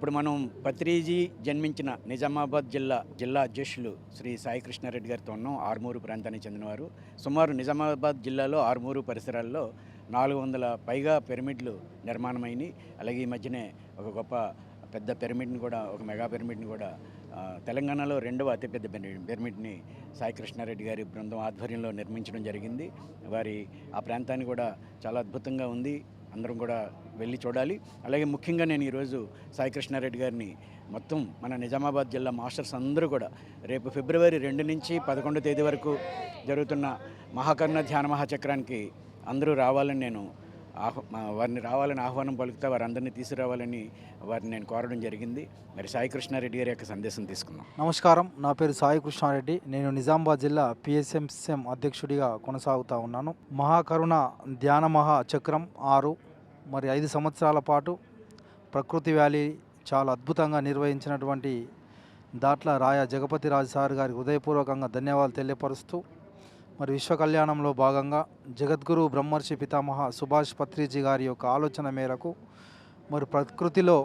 ఇప్పుడు మనం పత్రిజీ జన్మించిన నిజామాబాద్ జిల్లా జిల్లా అధ్యక్షులు శ్రీ సాయి కృష్ణారెడ్డి గారితో ఉన్నాం. ఆర్మూరు ప్రాంతానికి చెందినవారు. సుమారు నిజామాబాద్ జిల్లాలో ఆర్మూరు పరిసరాల్లో నాలుగు వందల పైగా పిరమిడ్లు నిర్మాణమైనవి అలాగే ఈ మధ్యనే ఒక గొప్ప పెద్ద పిరమిడ్ని కూడా ఒక మెగా పిరమిడ్ని కూడా తెలంగాణలో రెండవ అతిపెద్ద పిరమిడ్ని సాయి కృష్ణారెడ్డి గారి బృందం ఆధ్వర్యంలో నిర్మించడం జరిగింది. వారి ఆ ప్రాంతాన్ని కూడా చాలా అద్భుతంగా ఉంది. అందరం కూడా వెళ్ళి చూడాలి. అలాగే ముఖ్యంగా నేను ఈరోజు సాయి కృష్ణారెడ్డి గారిని మొత్తం మన నిజామాబాద్ జిల్లా మాస్టర్స్ అందరూ కూడా రేపు ఫిబ్రవరి రెండు నుంచి పదకొండో తేదీ వరకు జరుగుతున్న మహాకర్ణ ధ్యాన మహాచక్రానికి అందరూ రావాలని నేను ఆహ్ వారిని రావాలని ఆహ్వానం పలుకుతా వారందరినీ తీసుకురావాలని వారిని నేను కోరడం జరిగింది. మరి సాయి కృష్ణారెడ్డి గారి యొక్క సందేశం తీసుకుందాం. నమస్కారం. నా పేరు సాయి కృష్ణారెడ్డి. నేను నిజామాబాద్ జిల్లా పిఎస్ఎంసీఎం అధ్యక్షుడిగా కొనసాగుతూ ఉన్నాను. మహాకరుణ ధ్యాన మహా చక్రం ఆరు మరి ఐదు సంవత్సరాల పాటు ప్రకృతి వ్యాలీ చాలా అద్భుతంగా నిర్వహించినటువంటి దాట్ల రాయ జగపతి రాజు సార్ గారికి హృదయపూర్వకంగా ధన్యవాదాలు తెలియపరుస్తూ మరి విశ్వ కళ్యాణంలో భాగంగా జగద్గురు బ్రహ్మర్షి పితామహ సుభాష్ పత్రిజీ గారి యొక్క ఆలోచన మేరకు మరి ప్రకృతిలో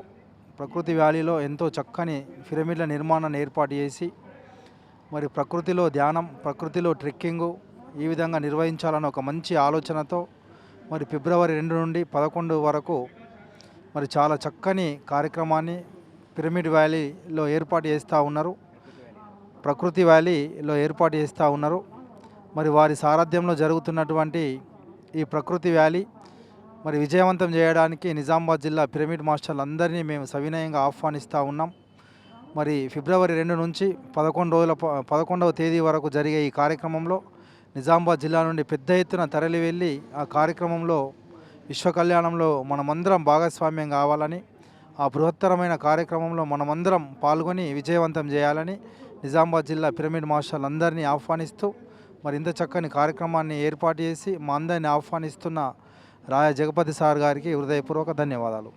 ప్రకృతి వ్యాలీలో ఎంతో చక్కని పిరమిడ్ల నిర్మాణాన్ని ఏర్పాటు చేసి మరి ప్రకృతిలో ధ్యానం ప్రకృతిలో ట్రెక్కింగు ఈ విధంగా నిర్వహించాలని ఒక మంచి ఆలోచనతో మరి ఫిబ్రవరి రెండు నుండి పదకొండు వరకు మరి చాలా చక్కని కార్యక్రమాన్ని పిరమిడ్ వ్యాలీలో ఏర్పాటు చేస్తూ ఉన్నారు. ప్రకృతి వ్యాలీలో ఏర్పాటు చేస్తూ ఉన్నారు. మరి వారి సారథ్యంలో జరుగుతున్నటువంటి ఈ ప్రకృతి వ్యాలీ మరి విజయవంతం చేయడానికి నిజామాబాద్ జిల్లా పిరమిడ్ మాస్టర్లు అందరినీ మేము సవినయంగా ఆహ్వానిస్తూ ఉన్నాం. మరి ఫిబ్రవరి రెండు నుంచి పదకొండు రోజుల ప- పదకొండవ తేదీ వరకు జరిగే ఈ కార్యక్రమంలో నిజామాబాద్ జిల్లా నుండి పెద్ద ఎత్తున తరలి వెళ్ళి ఆ కార్యక్రమంలో విశ్వ కళ్యాణంలో మనమందరం భాగస్వామ్యం కావాలని ఆ బృహత్తరమైన కార్యక్రమంలో మనమందరం పాల్గొని విజయవంతం చేయాలని నిజామాబాద్ జిల్లా పిరమిడ్ మాస్టర్లు అందరినీ ఆహ్వానిస్తూ మరి ఇంత చక్కని కార్యక్రమాన్ని ఏర్పాటు చేసి మా అందరిని ఆహ్వానిస్తున్న రాయ జగపతి సార్ గారికి హృదయపూర్వక ధన్యవాదాలు.